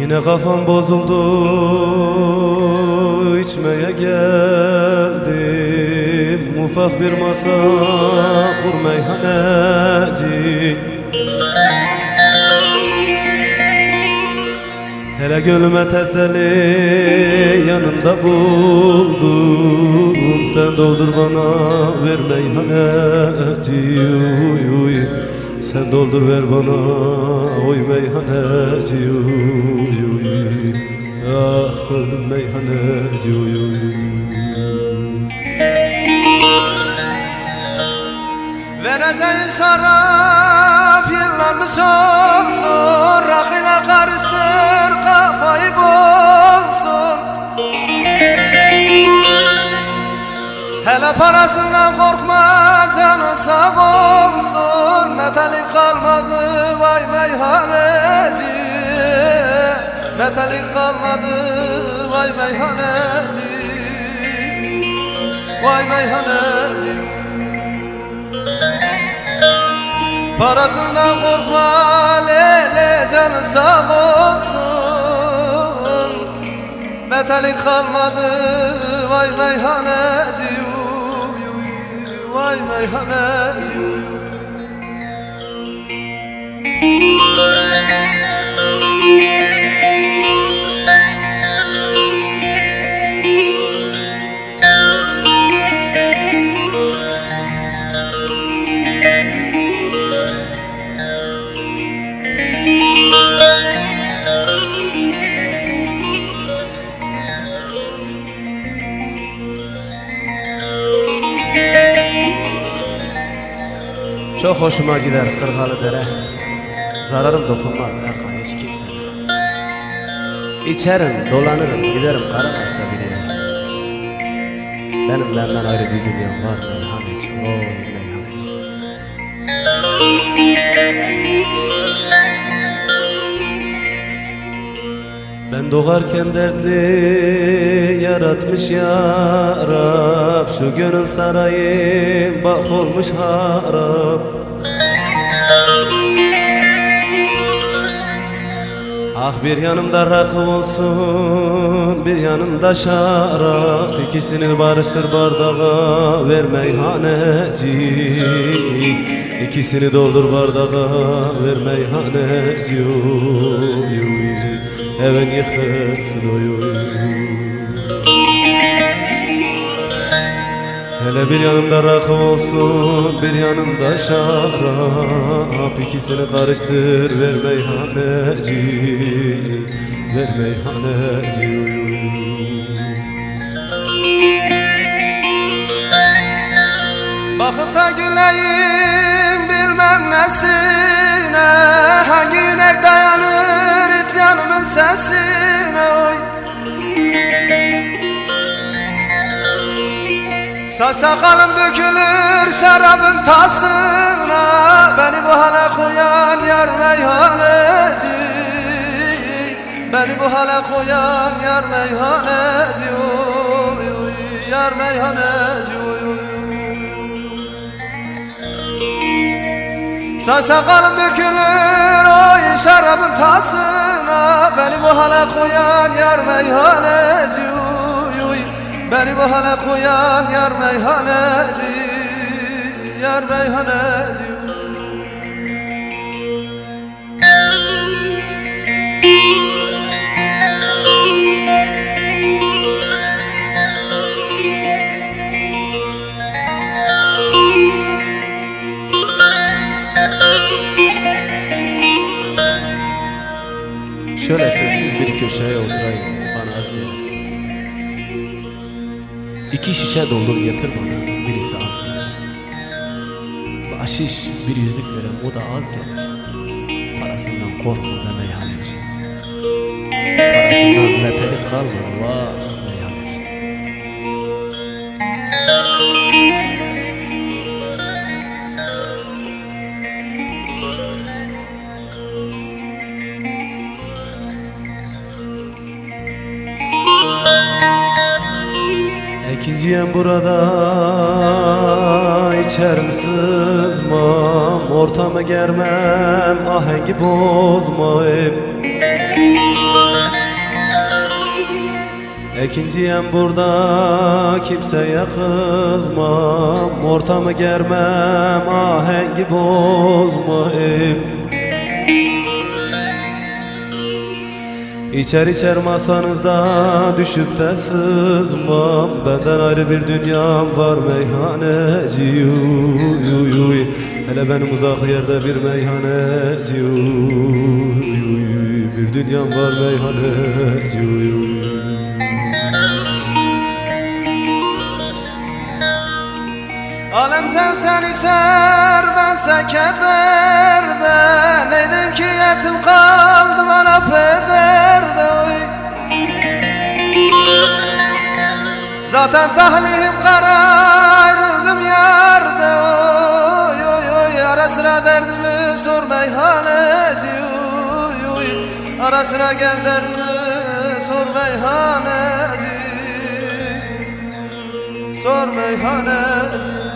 Yine kafam bozuldu içmeye geldim. Ufak bir masa kur meyhaneci. Hele gönlüme teselli yanında buldum. Sen doldur bana ver meyhaneci. Uy, uy. Sen doldur ver bana oy meyhaneci uy, uy. Ah öldüm meyhaneci uy, uy. Vereceğin şarap yıllanmış olsun Rakıyla karıştır kafayı bulsun Hele parasından korkma canı sağ olsun Metalik kalmadı vay meyhaneci. Metalik kalmadı vay meyhaneci. Vay meyhaneci. Parasından korkma lele canı sağ olsun. Metalik kalmadı vay meyhaneci. Vay meyhaneci. چه خوش مگی در خرگال داره؟ Zararım dokunmaz Erkan hiç kimseye İçerim, dolanırım, giderim Karabaş'ta yere Benim benden ayrı bir dünyam var meyhaneci Oy meyhaneci Ben doğarken dertli yaratmış ya Rab Şu gönül sarayım bak olmuş harap Ah bir yanımda rakı olsun bir yanımda şarap. İkisini barıştır bardağa ver meyhaneci. İkisini doldur bardağa ver meyhaneci. Uy, uy. Even Hele bir yanımda rakı olsun bir yanımda şarap İkisini karıştır ver meyhaneci Ver meyhaneci. Bakıp güleyim bilmem nesine. Hangi yürek dayanır isyanımın sesine Saç sakalım dökülür şarabın tasına. Beni bu hale koyan yar meyhaneci. Beni bu hale koyan yar meyhaneci. Oy, oy, Yar meyhaneci oy, oy. Saç sakalım dökülür oy şarabın tasına. Beni bu hale koyan yar meyhaneci. Uy. Beni bu hale koyan yar meyhaneci Yar meyhaneci. Şöyle sessiz bir köşeye oturayım İki şişe doldur getir bana. Birisi az gelir. Bahşiş bir yüzlük verem o da az gelir. Parasından korkma be meyhaneci. Parasından metelik kalma vah İkinciyem burada. İçerim sızmam Ortamı germem. Ahengi bozmayım Ekinciyem burada kimseye kızmam Ortamı germem. Ahengi bozmayım İçer içer masanızda düşüp de sızmam Benden ayrı bir dünyam var meyhaneci uy, uy, uy. Hele benim uzak yerde bir meyhaneci uy, uy, uy. Bir dünyam var meyhaneci uy, uy. Alem zevkten içer bense kederde Neydim Zaten tahlihim kara ayrıldım yerde. Oy oy oy Ara sıra derdimi sor meyhaneci oy oy Ara sıra gel derdimi sor meyhaneci Sor meyhaneci